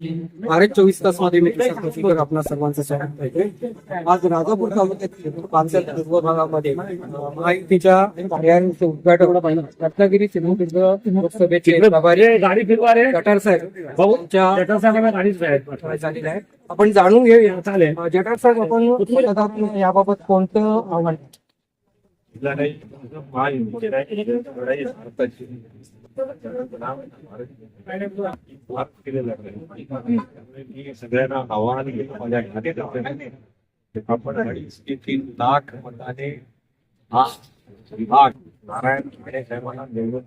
भारत चोवीस तासमध्ये मी आपणा सर्वांचं स्वागत करते आज राजापूर तालुक्यातील पानसर पूर्व भागामध्ये अं, महायुतीच्या कार्यालयाचे उद्घाटन रत्नागिरी सिंधुदुर्ग लोकसभेचे गाडी फिरवा रे जठार साहेब भाऊ यांच्या जटा साहेबांना गाडीच आहे झालेलं आहे आपण जाणून घेऊया चालेल अं, जठार साहेब आपण याबाबत कोणतं आव्हान आहे. सगळ्यांना आव्हान केलं माझ्या आपण अडीच लाख मताने हा विभाग नारायण साहेबांना निवडून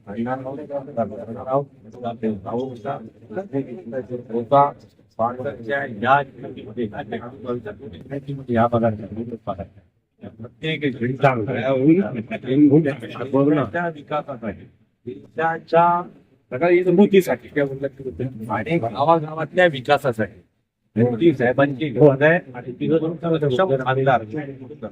आणणार या जिल्ह्यामध्ये जिल्ह्यामध्ये या भागात प्रत्येक त्या विकासासाठी देशाच्या सगळ्या समृद्धीसाठी त्या उल्लेख आणि गावागावातल्या विकासासाठी. मोदी साहेबांची गरज आहे आणि तिथं आमदार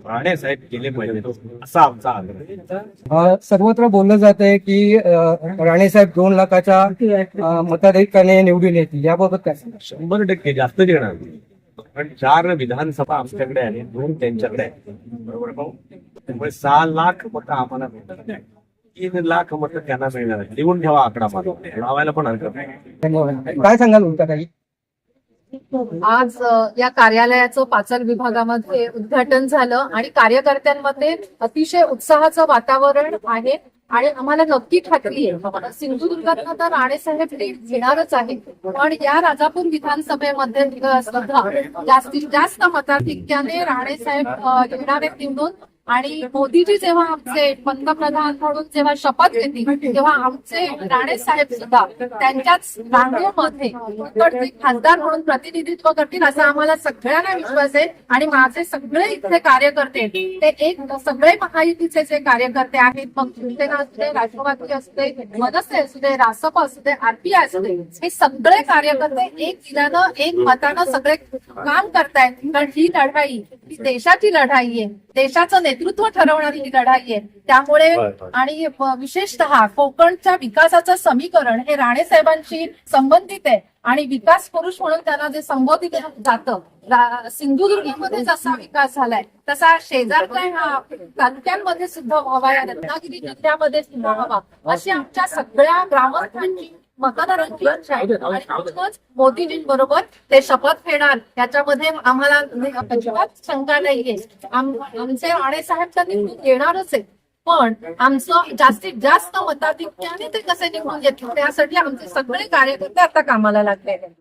राणे साहेब केले पाहिजे असा आमचा आग्रह सर्वत्र बोललं जात आहे की राणे साहेब दोन लाखाच्या मताधिकाने निवडून येतील. याबाबत काय? शंभर टक्के जास्त येणार पण चार विधानसभा आमच्याकडे आहे दोन त्यांच्याकडे आहे बरोबर भाऊ? त्यामुळे सहा लाख मतं आम्हाला मिळणार तीन लाख मतं त्यांना मिळणार आहे लिहून ठेवा आकडा मला लावायला पण हरकत नाही. काय सांगाल उलटा काही? आज या कार्यालयाचं पाचल विभागामध्ये उद्घाटन झालं आणि कार्यकर्त्यांमध्ये अतिशय उत्साहाचं वातावरण आहे. आणि आम्हाला नक्की खात्री आहे. सिंधुदुर्गातनं तर राणेसाहेब लीड घेणारच आहे पण या राजापूर विधानसभेमध्ये सुद्धा जास्तीत जास्त मताधिक्याने राणेसाहेब येणार आहेत निवडून आणि मोदीजी जेव्हा आमचे पंतप्रधान म्हणून जेव्हा शपथ घेतील तेव्हा आमचे राणे साहेब सुद्धा त्यांच्याच रांगेमध्ये खासदार म्हणून प्रतिनिधित्व करतील असा आम्हाला सगळ्यांना विश्वास आहे. आणि माझे सगळे इथले कार्यकर्ते ते एक सगळे महायुतीचे जे कार्यकर्ते आहेत मग शिवसेना असू दे राष्ट्रवादी असू दे मनसे असू दे रासप असू दे आरपीआय असू दे हे सगळे कार्यकर्ते एक दिलानं एक मतानं सगळे काम करतायत. कारण ही लढाई ही देशाची लढाई आहे. देशाचं नेतृत्व ठरवणारी ही लढाई आहे. त्यामुळे आणि विशेषतः कोकणच्या विकासाचं समीकरण हे राणे साहेबांशी संबंधित आहे. आणि विकास पुरुष म्हणून त्यांना जे संबोधित जातं सिंधुदुर्गमध्ये जसा विकास झालाय. तसा शेजारच्या तालुक्यांमध्ये सुद्धा व्हावा या रत्नागिरी जिल्ह्यामध्ये सुद्धा व्हावा अशी आमच्या सगळ्या ग्रामस्थांची मतदारांची इच्छा आहे आणि मोदीजींबरोबर ते शपथ घेणार. याच्यामध्ये आम्हाला म्हणजे अजिबात शंका नाहीये. आमचे राणे साहेब तर निवडून येणारच आहे पण आमचं जास्तीत जास्त मताधिक्याने ते कसे निवडून घेतील? त्यासाठी आमचे सगळे कार्यकर्ते आता कामाला लागले